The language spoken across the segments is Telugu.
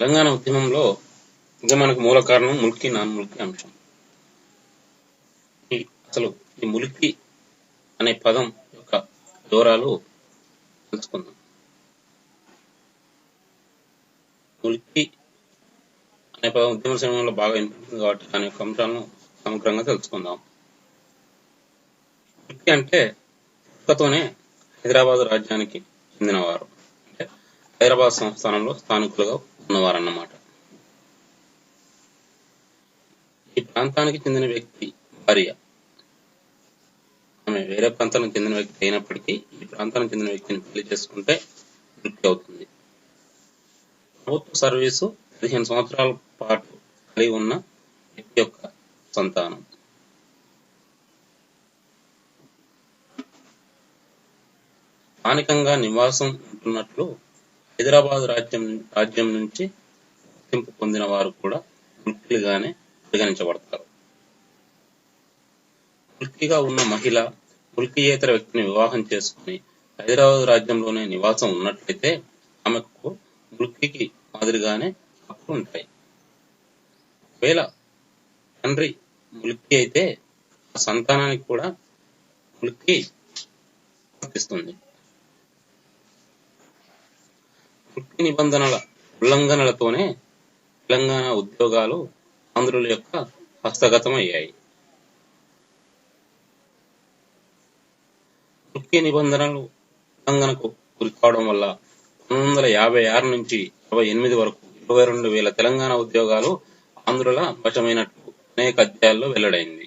తెలంగాణ ఉద్యమంలో ఉద్యమానికి మూల కారణం ముల్కి నాన్ ములికి అంశం. ఈ అసలు ఈ ములికి అనే పదం యొక్క వివరాలు తెలుసుకుందాం. ములికి అనే పదం ఉద్యమ సమయంలో బాగా వినిపిస్తుంది కాబట్టి దాని యొక్క అంశాలను సమగ్రంగా తెలుసుకుందాం. ములికి అంటే పుట్టుకతోనే హైదరాబాద్ రాజ్యానికి చెందినవారు. అంటే హైదరాబాద్ సంస్థానంలో స్థానికులుగా ఉన్నవారన్నమాట. ఈ ప్రాంతానికి చెందిన వ్యక్తి భార్య. ఆమె వేరే ప్రాంతానికి చెందిన వ్యక్తి అయినప్పటికీ ఈ ప్రాంతానికి చెందిన వ్యక్తిని పెళ్ళి చేసుకుంటే మృతి అవుతుంది. ప్రభుత్వ సర్వీసు పదిహేను సంవత్సరాల పాటు కలిగి ఉన్న వ్యక్తి యొక్క సంతానం. స్థానికంగా నివాసం ఉంటున్నట్లు హైదరాబాద్ రాజ్యం రాజ్యం నుంచి గుర్తింపు పొందిన వారు కూడా ముల్కీలుగానే పరిగణించబడతారు. ముల్కీగా ఉన్న మహిళ ముల్కీయేతర వ్యక్తిని వివాహం చేసుకుని హైదరాబాద్ రాజ్యంలోనే నివాసం ఉన్నట్లయితే ఆమెకు ముల్కీకి మాదిరిగానే హక్కులు ఉంటాయి. ఒకవేళ తండ్రి ముల్కీ అయితే ఆ సంతానానికి కూడా ముల్కీ వర్తిస్తుంది వృత్తి నిబంధనల ఉల్లంఘనలతోనే తెలంగాణ ఉద్యోగాలు ఆంధ్రుల యొక్క హస్తగతమయ్యాయి. వృత్తి నిబంధనలు ఉల్లంఘనకు గురి కావడం వల్ల పంతొమ్మిది వందల యాభై ఆరు నుంచి ఇరవై ఎనిమిది వరకు ఇరవై రెండు వేల తెలంగాణ ఉద్యోగాలు ఆంధ్రుల వశమైనట్లు అనేక అధ్యాయాల్లో వెల్లడైంది.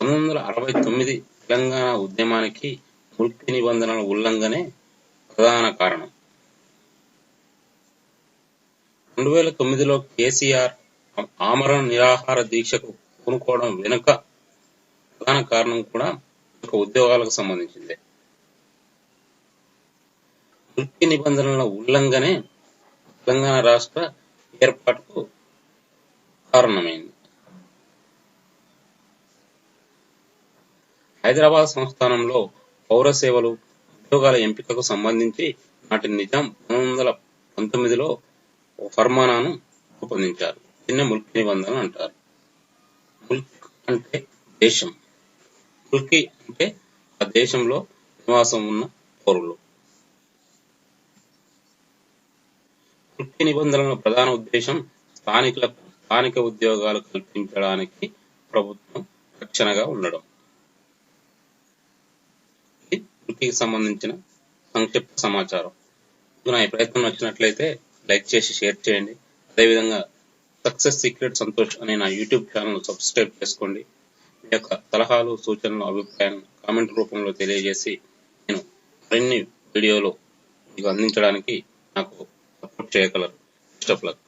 పంతొమ్మిది వందల అరవై తొమ్మిది తెలంగాణ ఉద్యమానికి వృత్తి నిబంధనల ఉల్లంఘనే ప్రధాన కారణం. రెండు వేల తొమ్మిదిలో కేసీఆర్ ఆమరణ నిరాహార దీక్షకు పూనుకోవడం వెనుక ప్రధాన కారణం కూడా ఒక ఉద్యోగాలకు సంబంధించిందే. వృత్తి నిబంధనల ఉల్లంఘనే తెలంగాణ రాష్ట్ర ఏర్పాటుకు కారణమైంది. హైదరాబాద్ సంస్థానంలో పౌర సేవలు ఉద్యోగాల ఎంపికకు సంబంధించి నాటి నిజాం పంతొమ్మిది వందల పంతొమ్మిదిలో ఫర్మానాను రూపొందించారు. చిన్న ముల్క్ నిబంధన అంటారు. ముల్క్ అంటే దేశం. ముల్కి అంటే ఆ దేశంలో నివాసం ఉన్న పౌరులు. ముల్కి నిబంధనల ప్రధాన ఉద్దేశం స్థానికులకు స్థానిక ఉద్యోగాలు కల్పించడానికి ప్రభుత్వం రక్షణగా ఉండడం. ఇది సంబంధించిన సంక్షిప్త సమాచారం. నా ఈ ప్రయత్నం నచ్చినట్లయితే లైక్ చేసి షేర్ చేయండి. అదేవిధంగా సక్సెస్ సీక్రెట్ సంతోష్ అనే నా యూట్యూబ్ ఛానల్ సబ్స్క్రైబ్ చేసుకోండి. మీ యొక్క సలహాలు సూచనలు అభిప్రాయాలను కామెంట్ రూపంలో తెలియజేసి నేను మరిన్ని వీడియోలు మీకు అందించడానికి నాకు సపోర్ట్ చేయగలరు. Best of luck.